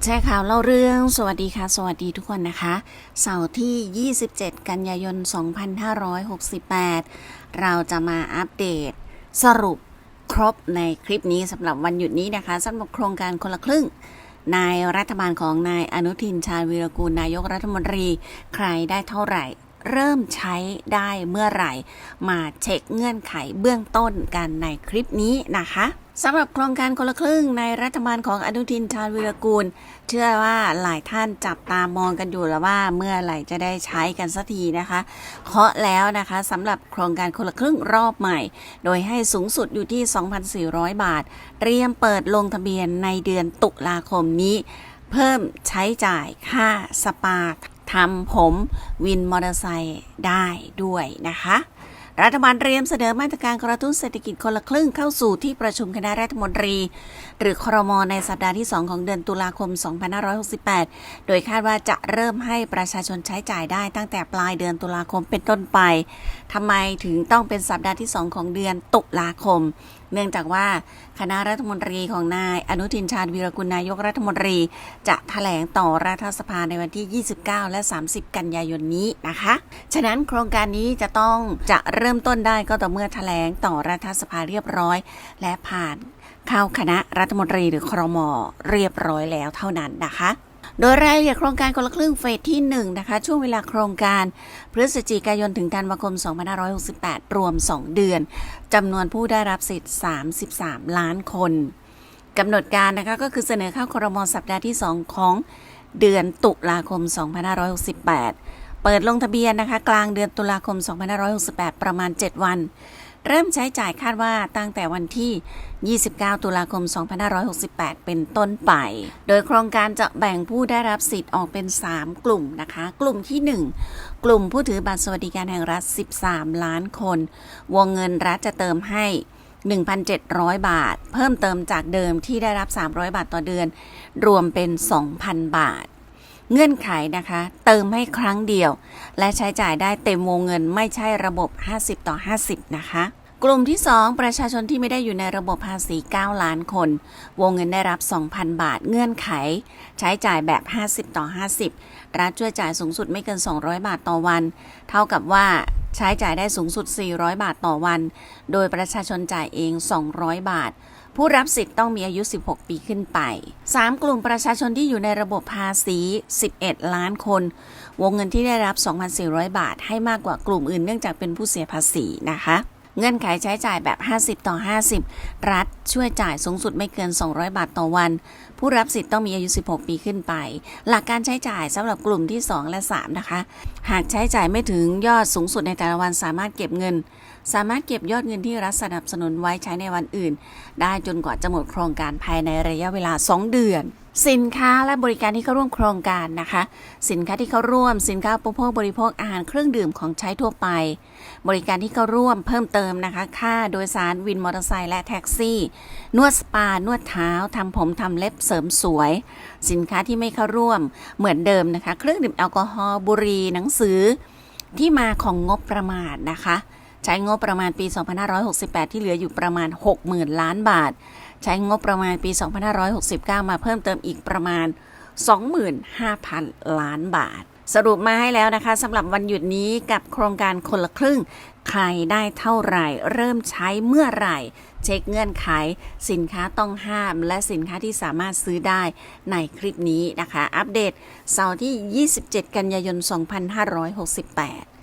แชร์ข่าวเล่าเรื่อง สวัสดีค่ะ สวัสดีทุกคนนะคะ เสาร์ที่ 27 กันยายน 2568 เราจะมาอัปเดต สรุปครบในคลิปนี้สำหรับวันหยุดนี้นะคะสำหรับโครงการคนละครึ่งนายรัฐบาลของนายอนุทินชาญวีรกูลนายกรัฐมนตรี ใครได้เท่าไหร่ เริ่มใช้ได้เมื่อไหร่ มาเช็คเงื่อนไขเบื้องต้นกันในคลิปนี้นะคะ สำหรับโครงการคนละครึ่งในรัฐบาลของอนุทินชาญวีรกูล เชื่อว่าหลายท่านจับตามองกันอยู่แล้วว่าเมื่อไหร่จะได้ใช้กันสักทีนะคะ เคาะแล้วนะคะสำหรับโครงการคนละครึ่งรอบใหม่ โดยให้สูงสุดอยู่ที่ 2,400 บาท เตรียมเปิดลงทะเบียนในเดือนตุลาคมนี้ เพิ่มใช้จ่ายค่าสปาทำผมวินมอเตอร์ไซค์ได้ด้วยนะคะ รัฐบาลเตรียมเสนอมาตรการกระตุ้นเศรษฐกิจคนละครึ่งเข้าสู่ที่ประชุมคณะรัฐมนตรี หรือครม ในสัปดาห์ที่ 2 ของเดือนตุลาคม 2568 โดยคาดว่าจะเริ่มให้ประชาชนใช้จ่ายได้ตั้งแต่ปลายเดือนตุลาคมเป็นต้นไป ทำไมถึงต้องเป็นสัปดาห์ที่ 2 ของเดือนตุลาคม เนื่องจากว่าคณะรัฐมนตรีของนายอนุทินชาญวีรกุลนายกรัฐมนตรี จะแถลงต่อรัฐสภาในวันที่ 29 และ 30 กันยายนนี้นะคะ ฉะนั้นโครงการนี้จะต้องจะเริ่มริ่มต้นได้ก็ต่อเมื่อแถลงต่อรัฐสภาเรียบร้อย และผ่านเข้าคณะรัฐมนตรีหรือครมเรียบร้อยแล้วเท่านั้นนะคะ โดยรายละเอียดโครงการคนละครึ่งเฟสที่ 1 นะคะ ช่วงเวลาโครงการพฤศจิกายนถึงธันวาคม 2568 รวม 2 เดือนจำนวนผู้ได้รับสิทธิ์ 33 ล้านคนกำหนดการนะคะก็คือเสนอเข้าครมสัปดาห์ที่ 2 ของเดือนตุลาคม 2568 เปิดลงทะเบียนนะคะ กลางเดือนตุลาคม 2568 ประมาณ 7 วัน เริ่มใช้จ่ายคาดว่าตั้งแต่วันที่ 29 ตุลาคม 2568 เป็นต้นไป โดยโครงการจะแบ่งผู้ได้รับสิทธิ์ออกเป็น 3 กลุ่มนะคะ กลุ่มที่ 1 กลุ่มผู้ถือบัตรสวัสดิการแห่งรัฐ 13 ล้านคน วงเงินรัฐจะเติมให้ 1,700 บาท เพิ่มเติมจากเดิมที่ได้รับ 300 บาทต่อเดือน รวมเป็น 2,000 บาท เงื่อนไขนะคะ เติมให้ครั้งเดียว และใช้จ่ายได้เต็มวงเงินไม่ใช่ระบบ 50 ต่อ 50 นะคะ กลุ่มที่ 2 ประชาชนที่ไม่ได้อยู่ในระบบภาษี 9 ล้านคน วงเงินได้รับ 2,000 บาท เงื่อนไข ใช้จ่ายแบบ 50 ต่อ 50 รัฐช่วยจ่ายสูงสุดไม่เกิน 200 บาทต่อวัน เท่ากับว่าใช้จ่ายได้สูงสุด 400 บาทต่อวัน โดยประชาชนจ่ายเอง 200 บาท ผู้รับสิทธิ์ต้องมีอายุ 16 ปีขึ้นไป 3 กลุ่มประชาชนที่อยู่ในระบบภาษี 11 ล้านคน วงเงินที่ได้รับ 2,400 บาท ให้มากกว่ากลุ่มอื่นเนื่องจากเป็นผู้เสียภาษีนะคะ เงื่อนไขใช้จ่ายแบบ 50 ต่อ 50 รัฐช่วยจ่ายสูงสุดไม่เกิน 200 บาทต่อวัน ผู้รับสิทธิ์ต้องมีอายุ 16 ปีขึ้นไป หลักการใช้จ่ายสำหรับกลุ่มที่ 2 และ 3 นะคะ หากใช้จ่ายไม่ถึงยอดสูงสุดในแต่ละวันสามารถเก็บเงิน สามารถเก็บยอดเงินที่รัฐสนับสนุนไว้ใช้ในวันอื่น ได้จนกว่าจะหมดโครงการภายในระยะเวลา 2 เดือน สินค้าและบริการที่เข้าร่วมโครงการนะคะ สินค้าที่เข้าร่วม สินค้าอุปโภคบริโภคอาหารเครื่องดื่มของใช้ทั่วไป บริการที่เข้าร่วมเพิ่มเติมนะคะ ค่าโดยสารวินมอเตอร์ไซค์และแท็กซี่ นวดสปา นวดเท้าทำผมทำเล็บเสริมสวย สินค้าที่ไม่เข้าร่วมเหมือนเดิมนะคะ เครื่องดื่มแอลกอฮอล์บุหรี่หนังสือที่มาของงบประมาณนะคะ ใช้งบประมาณปี 2568 ที่เหลืออยู่ประมาณ 60,000 ล้านบาท ใช้งบประมาณปี 2569 มาเพิ่มเติมอีกประมาณ 25,000 ล้านบาท สรุปมาให้แล้วนะคะสำหรับวันหยุดนี้กับโครงการคนละครึ่ง ใครได้เท่าไหร่ เริ่มใช้เมื่อไหร่ เช็คเงื่อนไข สินค้าต้องห้าม และสินค้าที่สามารถซื้อได้ในคลิปนี้นะคะ อัปเดตเสาร์ที่ 27 กันยายน 2568